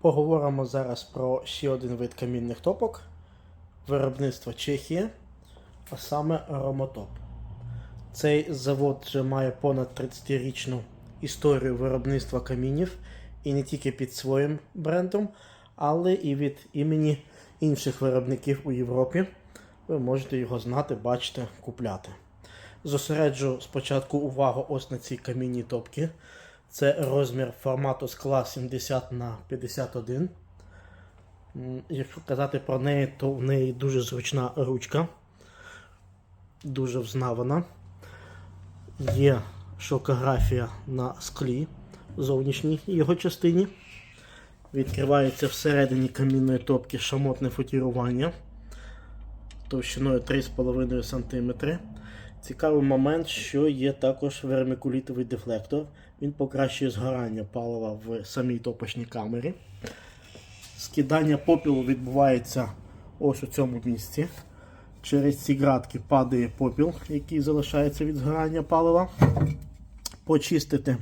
Поговоримо зараз про ще один вид камінних топок виробництва Чехії, а саме Ромотоп. Цей завод вже має понад 30-річну історію виробництва камінів і не тільки під своїм брендом, але і від імені інших виробників у Європі. Ви можете його знати, бачити, купляти. Зосереджу спочатку увагу ось на цій камінній топці. Це розмір формату скла 70 на 51. Якщо казати про неї, то в неї дуже зручна ручка, дуже взнавана. Є шокографія на склі зовнішній його частині. Відкривається всередині камінної топки шамотне футірування товщиною 3,5 см. Цікавий момент, що є також вермикулітовий дефлектор. Він покращує згорання палива в самій топочній камері. Скидання попілу відбувається ось у цьому місці. Через ці градки падає попіл, який залишається від згорання палива. Почистити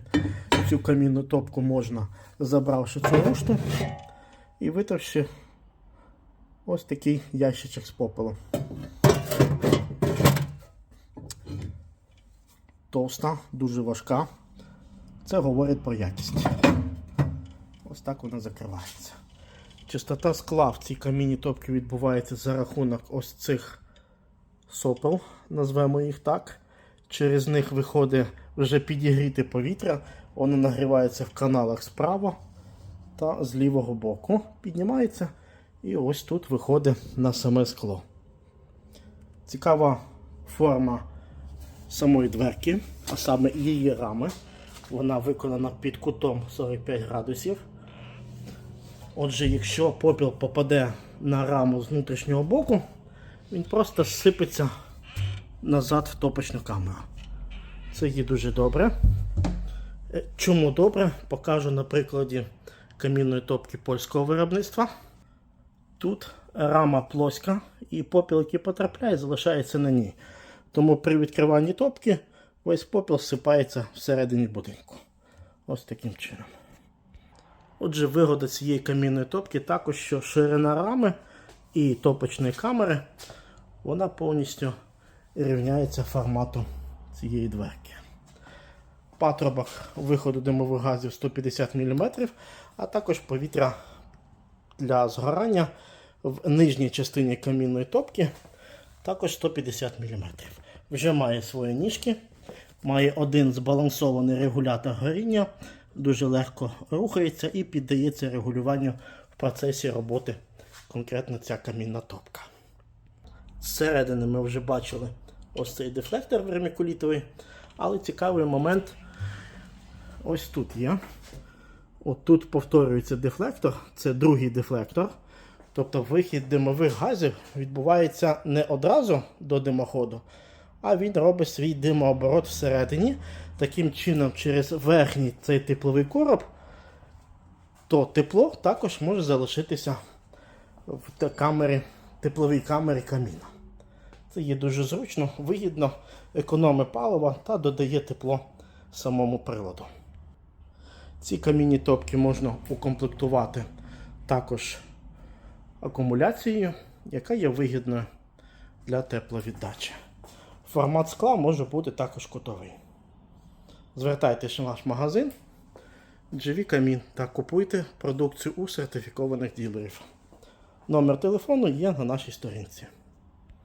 цю камінну топку можна, забравши цю рушту і витавши ось такий ящичок з попелом. Товста, дуже важка. Це говорить про якість. Ось так вона закривається. Чистота скла в цій камінній топці відбувається за рахунок ось цих сопел, назвемо їх так. Через них виходить вже підігріте повітря, воно нагрівається в каналах справа та з лівого боку. Піднімається і ось тут виходить на саме скло. Цікава форма самої дверки, а саме її рами. Вона виконана під кутом 45 градусів. Отже, якщо попіл попаде на раму з внутрішнього боку, він просто сипеться назад в топочну камеру. Це є дуже добре. Е, Чому добре? Покажу на прикладі камінної топки польського виробництва. Тут рама плоска і попіл, який потрапляє, залишається на ній. Тому при відкриванні топки весь попіл сипається всередині будинку. Ось таким чином. Отже, вигода цієї камінної топки також, що ширина рами і топочної камери вона повністю рівняється формату цієї дверки. Патрубок виходу димових газів 150 мм, а також повітря для згорання в нижній частині камінної топки також 150 мм. Вже має свої ніжки, має один збалансований регулятор горіння, дуже легко рухається і піддається регулюванню в процесі роботи конкретно ця камінна топка. Зсередини ми вже бачили ось цей дефлектор вермикулітовий, але цікавий момент ось тут є. От тут повторюється дефлектор, це другий дефлектор. Тобто вихід димових газів відбувається не одразу до димоходу, а він робить свій димооборот всередині. Таким чином, через верхній цей тепловий короб, то тепло також може залишитися в камері, тепловій камері каміна. Це є дуже зручно, вигідно, економить паливо та додає тепло самому приладу. Ці камінні топки можна укомплектувати також акумуляцією, яка є вигідною для тепловіддачі. Формат скла може бути також кутовий. Звертайтеся в наш магазин GV Камін та купуйте продукцію у сертифікованих ділерів. Номер телефону є на нашій сторінці.